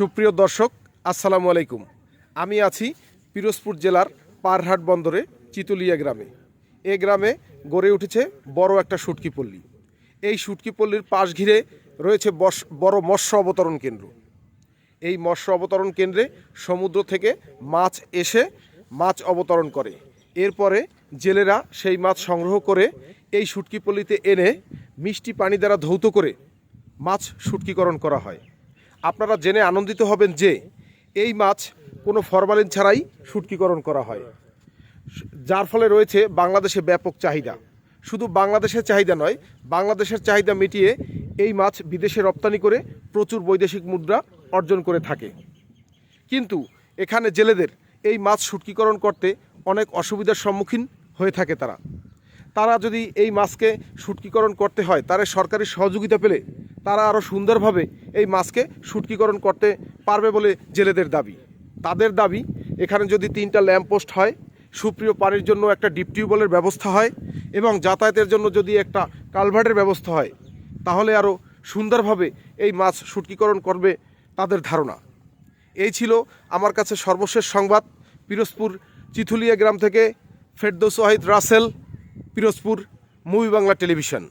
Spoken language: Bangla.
সুপ্রিয় দর্শক, আসসালামু আলাইকুম। আমি আছি পিরোজপুর জেলার পারহাট বন্দরে, চিতুলিয়া গ্রামে। এ গ্রামে গড়ে উঠেছে বড় একটা শুটকি পল্লী। এই শুটকি পল্লীর পাশ ঘিরে রয়েছে বড় মৎস্য অবতরণ কেন্দ্র। এই মৎস্য অবতরণ কেন্দ্রে সমুদ্র থেকে মাছ এসে মাছ অবতরণ করে। এরপরে জেলেরা সেই মাছ সংগ্রহ করে এই শুটকি পল্লীতে এনে মিষ্টি পানি দ্বারা ধৌত করে মাছ শুটকিকরণ করা হয়। আপনারা জেনে আনন্দিত হবেন যে এই মাছ কোনো ফরমালিন ছাড়াই শুটকিকরণ করা হয়। যার ফলে রয়েছে বাংলাদেশে ব্যাপক চাহিদা। শুধু বাংলাদেশের চাহিদা নয়, বাংলাদেশের চাহিদা মিটিয়ে এই মাছ বিদেশে রপ্তানি করে প্রচুর বৈদেশিক মুদ্রা অর্জন করে থাকে। কিন্তু এখানে জেলেদের এই মাছ শুটকিকরণ করতে অনেক অসুবিধার সম্মুখীন হয়ে থাকে তারা। তারা যদি এই মাছকে শুটকিকরণ করতে হয়, তারা সরকারি সহযোগিতা পেলে তারা আরও সুন্দরভাবে এই মাছকে শুটকিকরণ করতে পারবে বলে জেলেদের দাবি। তাদের দাবি, এখানে যদি তিনটা ল্যাম্পপোস্ট হয়, সুপ্রিয় পানির জন্য একটা ডিপ টিউবওয়েলের ব্যবস্থা হয় এবং যাতায়াতের জন্য যদি একটা কালভার্টের ব্যবস্থা হয়, তাহলে আরও সুন্দরভাবে এই মাছ শুটকিকরণ করবে তাদের ধারণা। এই ছিল আমার কাছে সর্বশেষ সংবাদ। পিরোজপুর চিথুলিয়া গ্রাম থেকে ফেরদৌস রাসেল, পিরোজপুর মুভি বাংলা টেলিভিশন।